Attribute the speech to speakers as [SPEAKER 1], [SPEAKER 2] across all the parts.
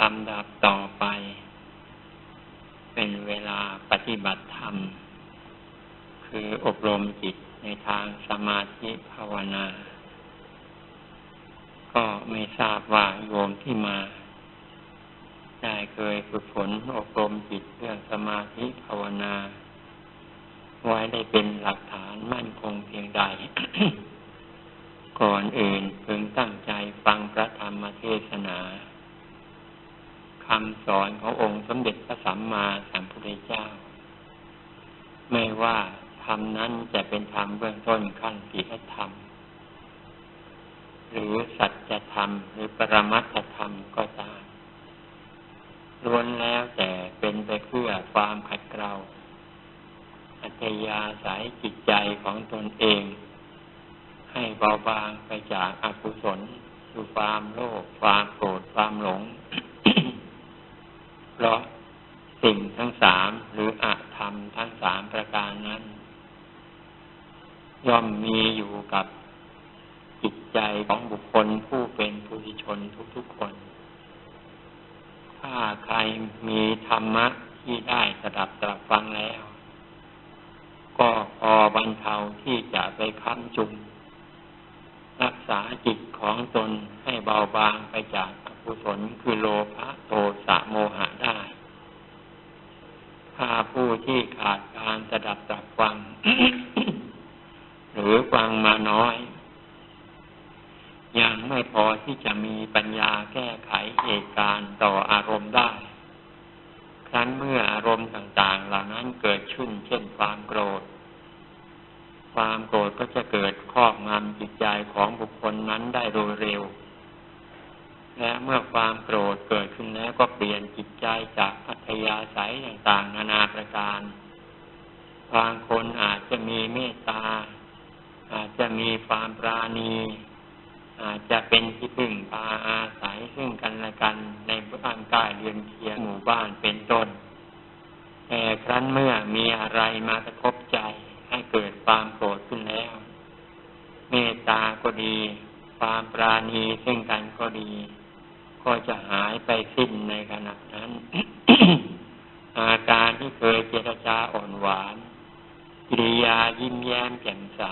[SPEAKER 1] ลำดับต่อไป เป็นเวลาปฏิบัติธรรม คืออบรมจิตในทางสมาธิภาวนา ก็ไม่ทราบว่าโยมที่มา ได้เคยฝึกฝนอบรมจิตเรื่องสมาธิภาวนา ไว้ได้เป็นหลักฐานมั่นคงเพียงใด ก่อนอื่นพึงตั้งใจฟังพระธรรมเทศนา คำสอนขององค์สมเด็จพระสัมมาสัมพุทธเจ้า ไม่ว่าธรรมนั้นจะเป็นธรรมเบื้องต้นขั้นศีลธรรม หรือสัจธรรมหรือปรมัตถธรรมก็ตามล้วนแล้วแต่เป็นไปเพื่อความขัดเกลาอัตยาสายจิตใจของตนเอง ให้เบาบางไปจากอากุศลคือความโลภความโกรธความหลง เพราะสิ่งทั้งสามหรืออาธรรมทั้งสามประการนั้น ย่อมมีอยู่กับจิตใจของบุคคลผู้เป็นผู้ชนทุกๆคน ถ้าใครมีธรรมะที่ได้สดับตรับฟังแล้ว ก็พอบรรเทาที่จะไปค้ำจุนรักษาจิตของตนให้เบาบางไปจากอ กุศลคือโลภะโทสะโมหะได้ถ้าผู้ที่ขาดการสดับตับฟัง หรือฟังมาน้อย ยังไม่พอที่จะมีปัญญาแก้ไขเหตุการณ์ต่ออารมณ์ได้ ครั้นเมื่ออารมณ์ต่าง ๆ เหล่านั้นเกิดขึ้นเช่นความโกรธ ความโกรธก็จะเกิดครอบงำจิตใจของบุคคลนั้นได้โดยเร็ว และเมื่อความโกรธเกิดขึ้นแล้วก็เปลี่ยนจิตใจจากพัทยาสายต่างๆ นานาประการ บางคนอาจจะมีเมตตา อาจจะมีความปราณี อาจจะเป็นที่พึ่งพาอาศัยซึ่งกันและกันในบ้านใกล้เรือนเคียงหมู่บ้านเป็นต้น แต่ครั้นเมื่อมีอะไรมากระทบใจให้เกิดความโกรธขึ้นแล้ว เมตตาก็ดี ความปราณีซึ่งกันก็ ดี ก็จะหายไปสิ้นในขณะนั้น อาการที่เคยเจรจาอ่อนหวาน กิริยายิ้มแย้มแจ่มใส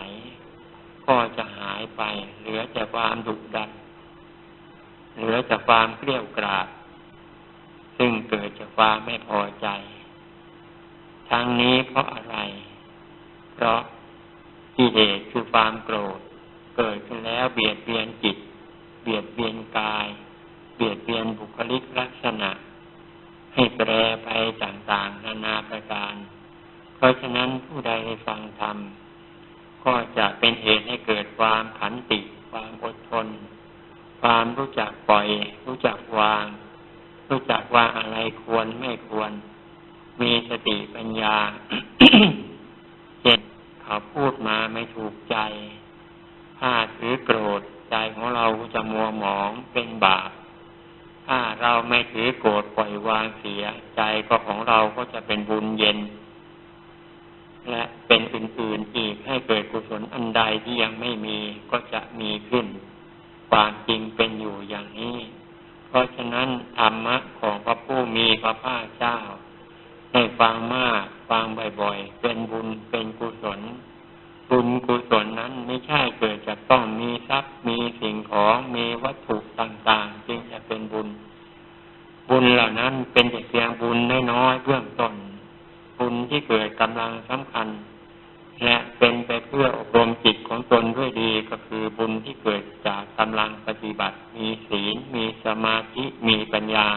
[SPEAKER 1] ก็จะหายไป เหลือแต่ความดุดัน เหลือแต่ความเกลียวกราดซึ่งเกิดจากความไม่พอใจ ทั้งนี้เพราะอะไร เพราะกิเลสคือความโกรธเกิดขึ้นแล้วเบียดเบียนจิต เบียดเบียนกาย เบียดเบียนบุคลิกลักษณะ ให้แปรไปต่างๆ นานาประการ เพราะฉะนั้นผู้ใดได้ฟังธรรม ก็จะเป็นเหตุให้เกิดความขันติ ความอดทน ความรู้จักปล่อย รู้จักวาง รู้จักว่าอะไรควรไม่ควร มีสติปัญญาเช่นเขาพูดมาไม่ถูกใจถ้าถือโกรธ ใจของเราจะมัวหมองเป็นบาปถ้าเราไม่ถือโกรธปล่อยวางเสีย ใจก็ของเราก็จะเป็นบุญเย็น และเป็นอื่นๆอีกให้เกิดกุศลอันใดที่ยังไม่มีก็จะมีขึ้นความจริงเป็นอยู่อย่างนี้ เพราะฉะนั้นธรรมะของพระผู้มีพระภาคเจ้า ให้ฟังมาก ฟังบ่อยๆ เป็นบุญเป็นกุศล บุญกุศลนั้นไม่ใช่เกิดจากต้องมีทรัพย์มีสิ่งของมีวัตถุต่างๆ จึงจะเป็นบุญ บุญเหล่านั้นเป็นแต่เพียงบุญน้อยๆเบื้องต้น บุญที่เกิดกำลังสำคัญ และเป็นไปเพื่ออบรมจิตของตนด้วยดีก็คือบุญที่เกิดจากกำลังปฏิบัติ มีศีล มีสมาธิมีปัญญา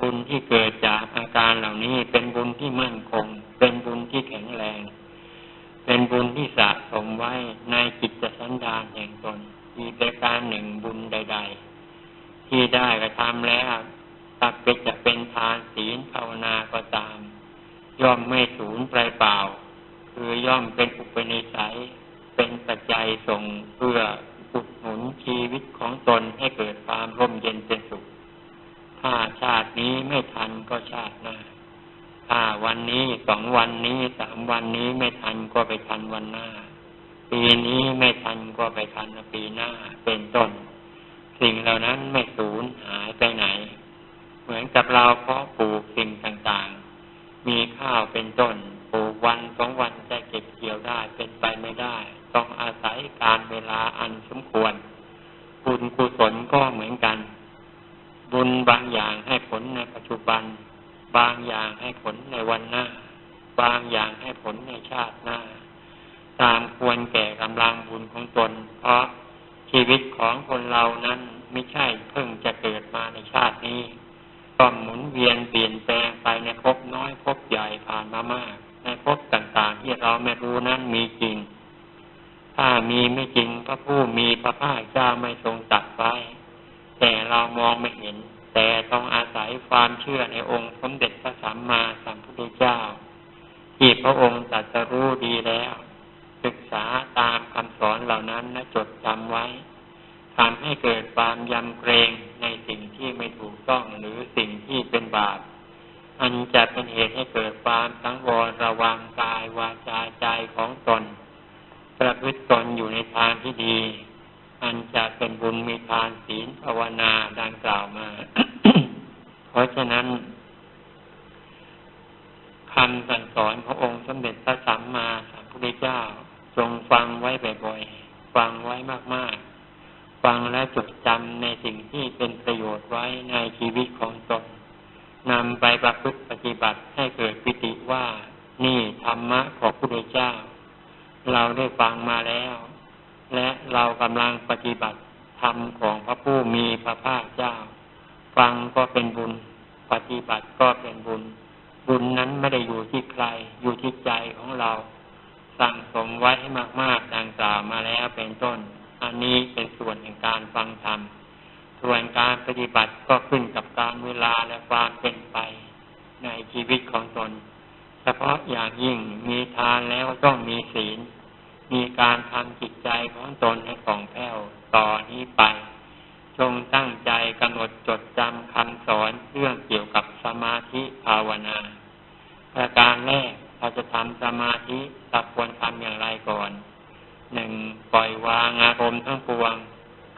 [SPEAKER 1] บุญที่เกิดจากอาการเหล่านี้เป็นบุญที่มั่นคง เป็นบุญที่แข็งแรง เป็นบุญที่สะสมไว้ในจิตสันดานแห่งตนมีประการหนึ่งบุญใด ๆ ที่ได้กระทำแล้วตักเป็นจะเป็นทานศีลภาวนาก็ตาม ย่อมไม่สูญไปเปล่า คือย่อมเป็นอุปนิสัย เป็นปัจจัยส่งเพื่ออุดหนุนชีวิตของตนให้เกิดความร่มเย็นเป็นสุข ถ้าชาตินี้ไม่ทันก็ชาติหน้า ถ้าวันนี้สองวันนี้สามวันนี้ไม่ทันก็ไปทันวันหน้า ปีนี้ไม่ทันก็ไปทันปีหน้าเป็นต้น สิ่งเหล่านั้นไม่สูญหายไปไหน เหมือนกับเราเพาะปลูกสิ่งต่างๆ มีข้าวเป็นต้นปลูกวันสองวันจะเก็บเกี่ยวได้เป็นไปไม่ได้ ต้องอาศัยการเวลาอันสมควรบุญกุศลก็เหมือนกัน บุญบางอย่างให้ผลในปัจจุบัน บางอย่างให้ผลในวันหน้า บางอย่างให้ผลในชาติหน้า ตามควรแก่กำลังบุญของตน เพราะชีวิตของคนเรานั้นไม่ใช่เพิ่งจะเกิดมาในชาตินี้ก็หมุนเวียนเปลี่ยนแปลงไปในภพน้อยภพใหญ่ผ่านมามาก ในภพต่างๆ ที่เราไม่รู้นั้นมีจริง ถ้ามีไม่จริงพระผู้มีพระภาคเจ้าไม่ทรงตัดไว้แต่เรามองไม่เห็น แต่ต้องอาศัยความเชื่อในองค์สมเด็จพระสัมมาสัมพุทธเจ้า ที่พระองค์ตรัสรู้ดีแล้ว ศึกษาตามคำสอนเหล่านั้นและจดจำไว้ทำให้เกิดความยำเกรงในสิ่งที่ไม่ถูกต้องหรือสิ่งที่เป็นบาปอันจะเป็นเหตุให้เกิดความสังวรระวังกายวาจาใจของตน ประพฤติตนอยู่ในทางที่ดี อันจะเป็นบุญมีทานศีลภาวนาดังกล่าวมา เพราะฉะนั้นคำสั่งสอนขององค์สมเด็จพระสัมมาสัมพุทธเจ้าจงฟังไว้บ่อยๆ ฟังไว้มากๆ ฟังและจดจำในสิ่งที่เป็นประโยชน์ไว้ในชีวิตของตนนำไปประพฤติปฏิบัติให้เกิดปิติว่านี่ธรรมะของพระพุทธเจ้า เราได้ฟังมาแล้ว และเรากำลังปฏิบัติธรรมของพระผู้มีพระภาคเจ้า ฟังก็เป็นบุญ ปฏิบัติก็เป็นบุญ บุญนั้นไม่ได้อยู่ที่ใคร อยู่ที่ใจของเรา สั่งสมไว้ให้มากๆดังกล่าวมาแล้วเป็นต้น อันนี้เป็นส่วนแห่งการฟังธรรม ส่วนการปฏิบัติก็ขึ้นกับการเวลาและความเป็นไป ในชีวิตของตน เฉพาะอย่างยิ่งมีทานแล้วต้องมีศีล มีการทำจิตใจของตนให้ของแผ้วต่อนนี้ไป จงตั้งใจกำหนดจดจำคำสอนเรื่องเกี่ยวกับสมาธิภาวนา ประการแรกเราจะทำสมาธิเราควรทำอย่างไรก่อนหนึ่งปล่อยวางอารมณ์ทั้งปวง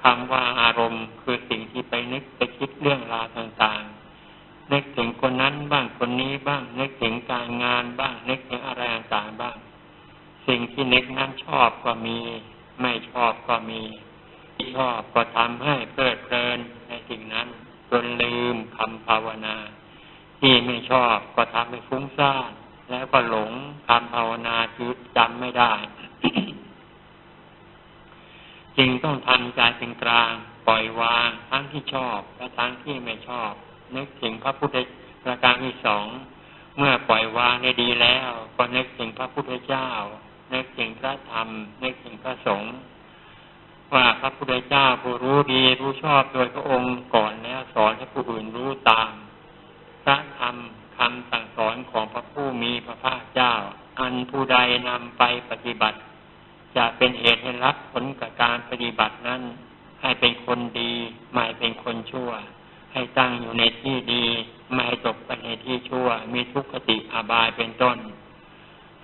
[SPEAKER 1] คำว่าอารมณ์คือสิ่งที่ไปนึกไปคิดเรื่องราวต่างๆนึกถึงคนนั้นบ้างคนนี้บ้างนึกถึงการงานบ้างนึกถึงอะไรต่างๆบ้าง สิ่งที่นึกนั้นชอบก็มี ไม่ชอบก็มี ชอบก็ทำให้เพลิดเพลินในสิ่งนั้นจนลืมคำภาวนา ที่ไม่ชอบก็ทำให้ฟุ้งซ่านแล้วก็หลงคำภาวนาที่จำไม่ได้ จึงต้องทำใจเป็นกลาง ปล่อยวางทั้งที่ชอบและทั้งที่ไม่ชอบ นึกถึงพระพุทธประการที่สองเมื่อปล่อยวางได้ดีแล้ว ก็นึกถึงพระพุทธเจ้านึกถึงพระธรรมนึกถึงพระสงฆ์ ว่าพระพุทธเจ้าผู้รู้ดีรู้ชอบโดยพระองค์ก่อนแล้วสอนให้ผู้อื่นรู้ตาม พระธรรมคำสั่งสอนของพระผู้มีพระภาคเจ้า อันผู้ใดนำไปปฏิบัติ จะเป็นเหตุให้รับผลกับการปฏิบัตินั้น ให้เป็นคนดีไม่เป็นคนชั่ว ให้ตั้งอยู่ในที่ดีไม่ตกไปในที่ชั่ว มีทุกขติอาบายเป็นต้น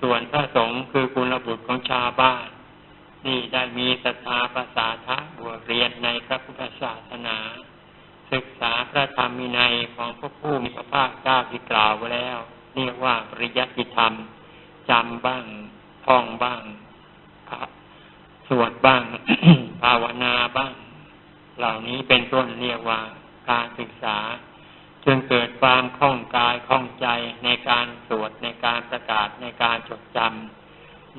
[SPEAKER 1] ส่วนพระสงฆ์คือคุณระบุตรของชาวบ้าน นี่ได้มีศรัทธาภาษาทะบวชเรียนในพระพุทธศาสนา ศึกษาพระธรรมินัยของพระผู้มีพระภาคเจ้าที่กล่าวไว้แล้ว เรียกว่าปริยัติธรรมจำบ้างท่องบ้างสวดบ้าง ภาวนาบ้าง เหล่านี้เป็นต้นเรียกว่าการศึกษาจนเกิดความคล่องกายคล่องใจในการสวดในการประกาศในการจดจำ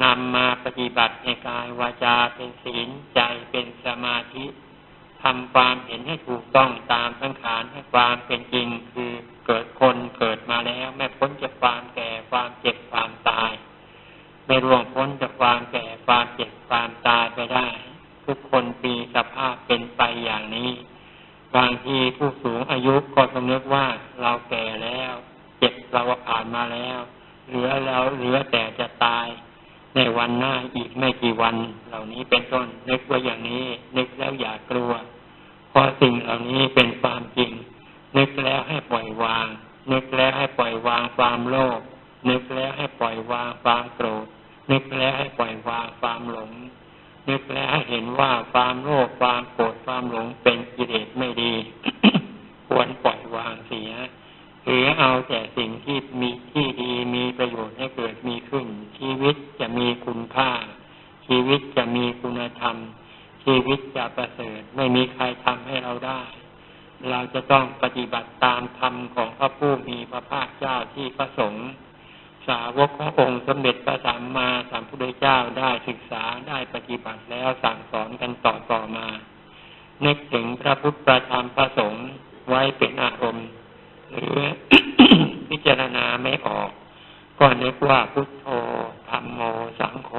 [SPEAKER 1] นำมาปฏิบัติในกายวาจาเป็นศีลใจเป็นสมาธิทำความเห็นให้ถูกต้องตามสังขารให้ความเป็นจริงคือเกิดคนเกิดมาแล้วไม่พ้นจากความแก่ความเจ็บความตาย ไม่ร่วงพ้นจากความแก่ความเจ็บความตายไปได้ ทุกคนปีสภาพเป็นไปอย่างนี้ บางทีผู้สูงอายุก็สำนึกว่าเราแก่แล้ว เจ็บเราผ่านมาแล้ว เหลือแล้วเหลือแต่จะตาย ในวันหน้าอีกไม่กี่วัน เหล่านี้เป็นต้นนึกว่าอย่างนี้ นึกแล้วอย่ากลัวเพราะสิ่งเหล่านี้เป็นความจริง นึกแล้วให้ปล่อยวาง นึกแล้วให้ปล่อยวางความโลภนึกแล้วให้ปล่อยวางความโกรธนึกแล้วให้ปล่อยวางความหลง นึกแล้วให้เห็นว่าความโลภความโกรธความหลงเป็นกิเลสไม่ดี ควรปล่อยวางเสีย ถือเอาแต่สิ่งที่มีที่ดีมีประโยชน์ให้เกิดมีขึ้น ชีวิตจะมีคุณค่า ชีวิตจะมีคุณธรรม ชีวิตจะประเสริฐไม่มีใครทำให้เราได้ เราจะต้องปฏิบัติตามธรรมของพระผู้มีพระภาคเจ้าที่พระสงฆ์สาวกขององค์สมเด็จพระสัมมาสัมพุทธเจ้าได้ศึกษาได้ปฏิบัติแล้วสั่งสอนกันต่อต่อมานึกถึงพระพุทธประธรรมพระสงฆ์ไว้เป็นอารมณ์ หรือพิจารณาไม่ออก ก็นึกว่าพุทโธธรรมโมสังโฆ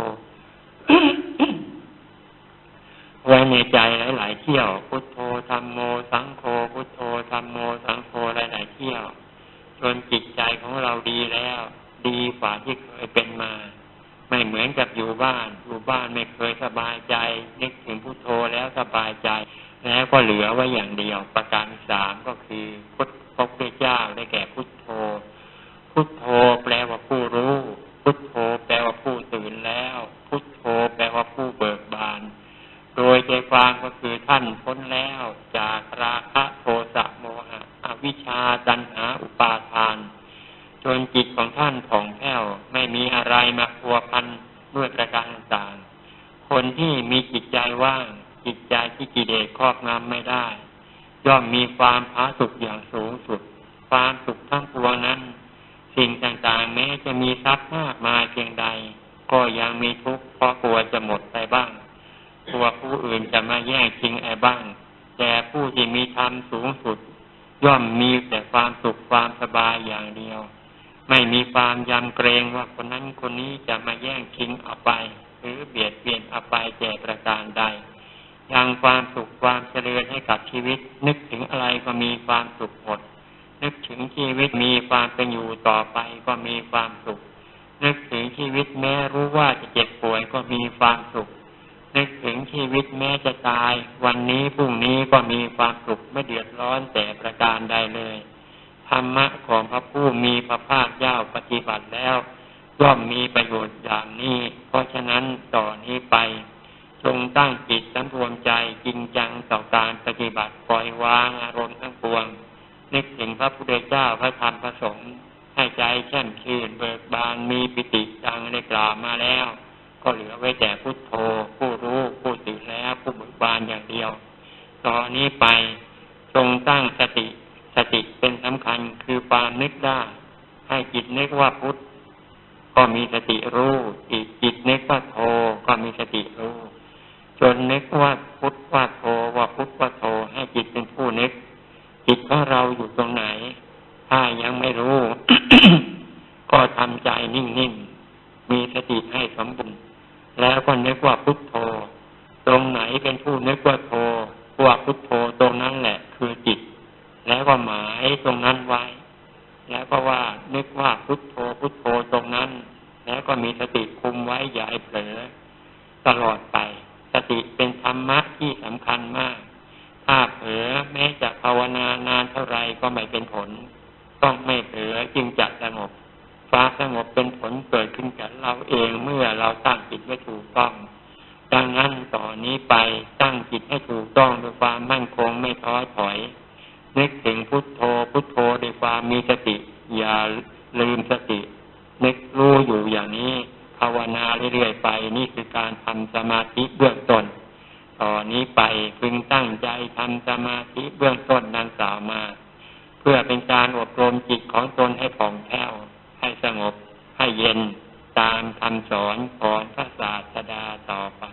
[SPEAKER 1] ไว้ในใจหลาย ๆ เที่ยว พุทโธธรรมโมสังโฆพุทโธธรรมโมสังโฆหลาย ๆ เที่ยว จนจิตใจของเราดีแล้ว ดีกว่าที่เคยเป็นมา ไม่เหมือนกับอยู่บ้าน อยู่บ้านไม่เคยสบายใจ นึกถึงพุทโธแล้วสบายใจ แล้วก็เหลือไว้อย่างเดียว ประการสามก็คือพุท พระพุทธเจ้าได้แก่พุทโธ พุทโธแปลว่าผู้รู้ พุทโธแปลว่าผู้ตื่นแล้ว พุทโธแปลว่าผู้เบิกบาน โดยใจความก็คือท่านพ้นแล้วจากราคะโทสะโมหะ อวิชชาตัณหาอุปาทาน จนจิตของท่านผ่องแผ้วไม่มีอะไรมาพัวพันด้วยประการต่างๆ คนที่มีจิตใจว่าง จิตใจที่กิเลสครอบงำไม่ได้ย่อมมีความผาสุกอย่างสูงสุด ความสุขทั้งปวงนั้น สิ่งต่างๆ แม้จะมีทรัพย์มากมายเพียงใด ก็ยังมีทุกข์เพราะกลัวจะหมดไปบ้างกลัวผู้อื่นจะมาแย่งชิงไอ้บ้าง แต่ผู้ที่มีธรรมสูงสุด ย่อมมีแต่ความสุขความสบายอย่างเดียว ไม่มีความยำเกรงว่าคนนั้นคนนี้จะมาแย่งชิงเอาไป หรือเบียดเบียนเอาไปแก่ประการใดยังความสุขความเจริญให้กับชีวิต นึกถึงอะไรก็มีความสุขหมด นึกถึงชีวิตมีความเป็นอยู่ต่อไปก็มีความสุข นึกถึงชีวิตแม้รู้ว่าจะเจ็บป่วยก็มีความสุข นึกถึงชีวิตแม้จะตาย วันนี้พรุ่งนี้ก็มีความสุขไม่เดือดร้อนแต่ประการใดเลยธรรมะของพระผู้มีพระภาคเจ้าปฏิบัติแล้วย่อมมีประโยชน์อย่างนี้ เพราะฉะนั้นต่อนนี้ไป จงตั้งจิตสำรวมใจจริงจังต่อการปฏิบัติปล่อยวางอารมณ์ทั้งปวง นึกถึงพระพุทธเจ้าพระธรรมพระสงฆ์ให้ใจแช่มชื่นเบิกบานมีปิติดังได้กล่าวมาแล้ว ก็เหลือไว้แต่พุทโธ ผู้รู้ผู้ตื่นแล้วผู้เบิกบานอย่างเดียว ตอนนี้ไปจงตั้งสติสติเป็นสำคัญคือความนึกได้ ให้จิตนึกว่าพุทธก็มีสติรู้จิตจิตนึกว่าโธก็มีสติรู้จนนึกว่าพุทธว่าโทว่าพุทธว่าโทให้จิตเป็นผู้นึก จิตของเราอยู่ตรงไหน ถ้ายังไม่รู้ ก็ทำใจนิ่งๆ มีสติให้สมบูรณ์แล้วก็นึกว่าพุทโธ ตรงไหนเป็นผู้นึกว่าโทว่าพุทโธตรงนั้นแหละ คือจิต แล้วก็หมายตรงนั้นไว้ แล้วก็ว่านึกว่าพุทโธพุทโธตรงนั้น แล้วก็มีสติคุมไว้อย่าให้เผลอตลอดไป สติเป็นธรรมะที่สำคัญมาก ถ้าเผลอแม้จะภาวนานานเท่าไรก็ไม่เป็นผล ต้องไม่เผลอจึงจะสงบฟ้าสงบเป็นผลเกิดขึ้นกับเราเองเมื่อเราตั้งจิตไว้ถูกต้อง ดังนั้นต่อนนี้ไปตั้งจิตให้ถูกต้องด้วยความมั่นคงไม่ท้อถอย นึกถึงพุทโธพุทโธด้วยความมีสติ อย่าลืมสติ นึกรู้อยู่อย่างนี้ ภาวนาเรื่อยๆไป นี่คือการทำสมาธิเบื้องต้น ต่อนนี้ไปพึงตั้งใจทำสมาธิเบื้องต้นดังกล่าวมา เพื่อเป็นการอบรมจิตของตนให้ผ่องแผ้ว ให้สงบ ให้เย็นตามคำสอนของพระศาสดาต่อไป